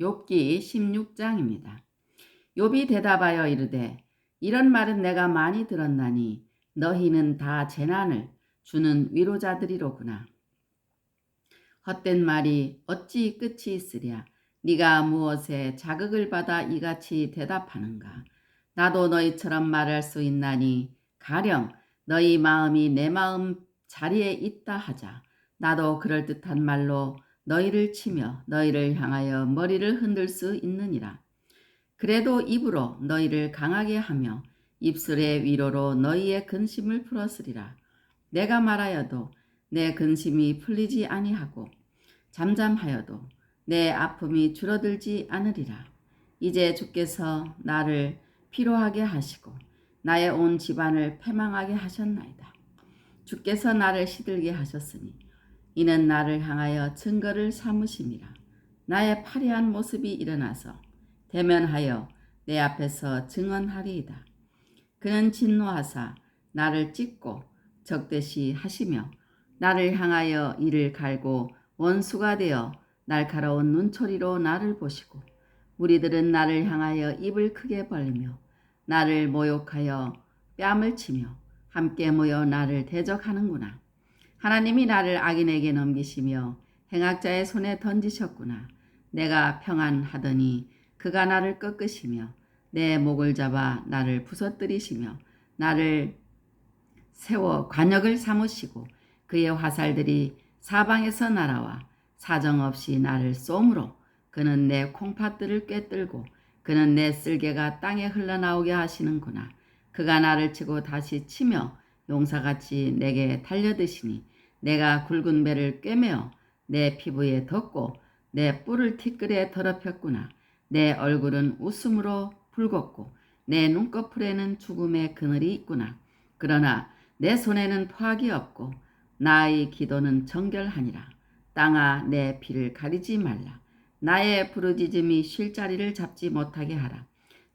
욥기 16장입니다. 욥이 대답하여 이르되 이런 말은 내가 많이 들었나니 너희는 다 재난을 주는 위로자들이로구나. 헛된 말이 어찌 끝이 있으랴 네가 무엇에 자극을 받아 이같이 대답하는가 나도 너희처럼 말할 수 있나니 가령 너희 마음이 내 마음 자리에 있다 하자 나도 그럴듯한 말로 너희를 치며 너희를 향하여 머리를 흔들 수 있느니라. 그래도 입으로 너희를 강하게 하며 입술의 위로로 너희의 근심을 풀었으리라. 내가 말하여도 내 근심이 풀리지 아니하고 잠잠하여도 내 아픔이 줄어들지 않으리라. 이제 주께서 나를 피로하게 하시고 나의 온 집안을 패망하게 하셨나이다. 주께서 나를 시들게 하셨으니 이는 나를 향하여 증거를 삼으심이라. 나의 파리한 모습이 일어나서 대면하여 내 앞에서 증언하리이다. 그는 진노하사 나를 찢고 적대시 하시며 나를 향하여 이를 갈고 원수가 되어 날카로운 눈초리로 나를 보시고 무리들은 나를 향하여 입을 크게 벌리며 나를 모욕하여 뺨을 치며 함께 모여 나를 대적하는구나. 하나님이 나를 악인에게 넘기시며 행악자의 손에 던지셨구나. 내가 평안하더니 그가 나를 꺾으시며 내 목을 잡아 나를 부서뜨리시며 나를 세워 관역을 삼으시고 그의 화살들이 사방에서 날아와 사정없이 나를 쏘므로 그는 내 콩팥들을 꿰뚫고 그는 내 쓸개가 땅에 흘러나오게 하시는구나. 그가 나를 치고 다시 치며 용사같이 내게 달려드시니 내가 굵은 배를 꿰매어 내 피부에 덮고 내 뿔을 티끌에 더럽혔구나. 내 얼굴은 웃음으로 붉었고 내 눈꺼풀에는 죽음의 그늘이 있구나. 그러나 내 손에는 포악이 없고 나의 기도는 정결하니라. 땅아 내 피를 가리지 말라. 나의 부르짖음이 쉴 자리를 잡지 못하게 하라.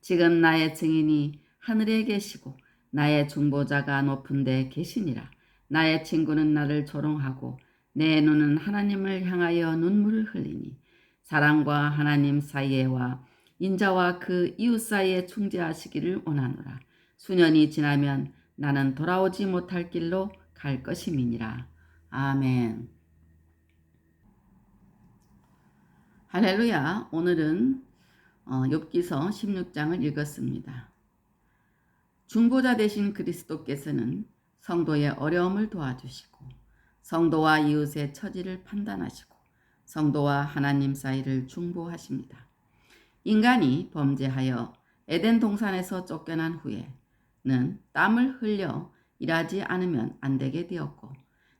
지금 나의 증인이 하늘에 계시고 나의 중보자가 높은 데 계시니라. 나의 친구는 나를 조롱하고 내 눈은 하나님을 향하여 눈물을 흘리니 사랑과 하나님 사이에와 인자와 그 이웃 사이에 충재하시기를 원하노라. 수년이 지나면 나는 돌아오지 못할 길로 갈 것임이니라. 아멘. 할렐루야. 오늘은 어, 욥기서 16장을 읽었습니다. 중보자 되신 그리스도께서는 성도의 어려움을 도와주시고 성도와 이웃의 처지를 판단하시고 성도와 하나님 사이를 중보하십니다. 인간이 범죄하여 에덴 동산에서 쫓겨난 후에는 땀을 흘려 일하지 않으면 안 되게 되었고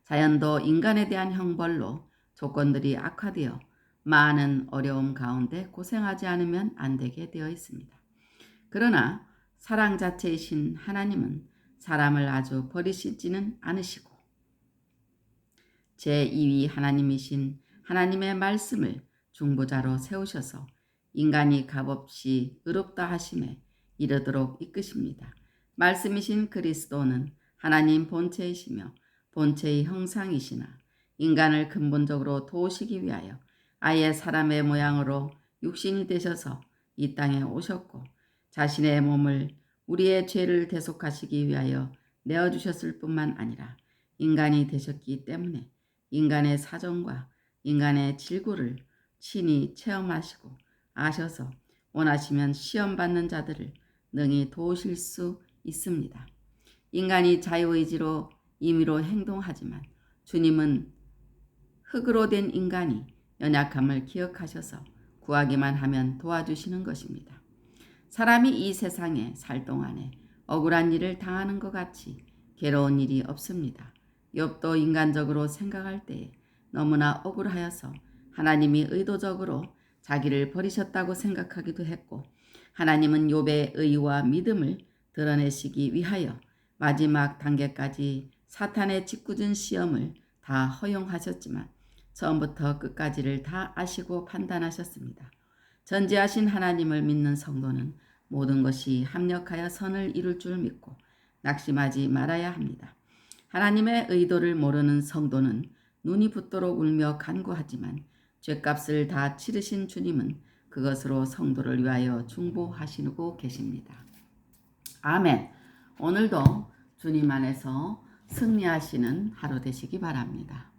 자연도 인간에 대한 형벌로 조건들이 악화되어 많은 어려움 가운데 고생하지 않으면 안 되게 되어 있습니다. 그러나 사랑 자체이신 하나님은 사람을 아주 버리시지는 않으시고 제2위 하나님이신 하나님의 말씀을 중보자로 세우셔서 인간이 값없이 의롭다 하심에 이르도록 이끄십니다. 말씀이신 그리스도는 하나님 본체이시며 본체의 형상이시나 인간을 근본적으로 도우시기 위하여 아예 사람의 모양으로 육신이 되셔서 이 땅에 오셨고 자신의 몸을 우리의 죄를 대속하시기 위하여 내어주셨을 뿐만 아니라 인간이 되셨기 때문에 인간의 사정과 인간의 질구를 친히 체험하시고 아셔서 원하시면 시험받는 자들을 능히 도우실 수 있습니다. 인간이 자유의지로 임의로 행동하지만 주님은 흙으로 된 인간이 연약함을 기억하셔서 구하기만 하면 도와주시는 것입니다. 사람이 이 세상에 살 동안에 억울한 일을 당하는 것 같이 괴로운 일이 없습니다. 욥도 인간적으로 생각할 때에 너무나 억울하여서 하나님이 의도적으로 자기를 버리셨다고 생각하기도 했고 하나님은 욥의 의와 믿음을 드러내시기 위하여 마지막 단계까지 사탄의 짓궂은 시험을 다 허용하셨지만 처음부터 끝까지를 다 아시고 판단하셨습니다. 전지하신 하나님을 믿는 성도는 모든 것이 합력하여 선을 이룰 줄 믿고 낙심하지 말아야 합니다. 하나님의 의도를 모르는 성도는 눈이 붓도록 울며 간구하지만 죄값을 다 치르신 주님은 그것으로 성도를 위하여 중보하시고 계십니다. 아멘. 오늘도 주님 안에서 승리하시는 하루 되시기 바랍니다.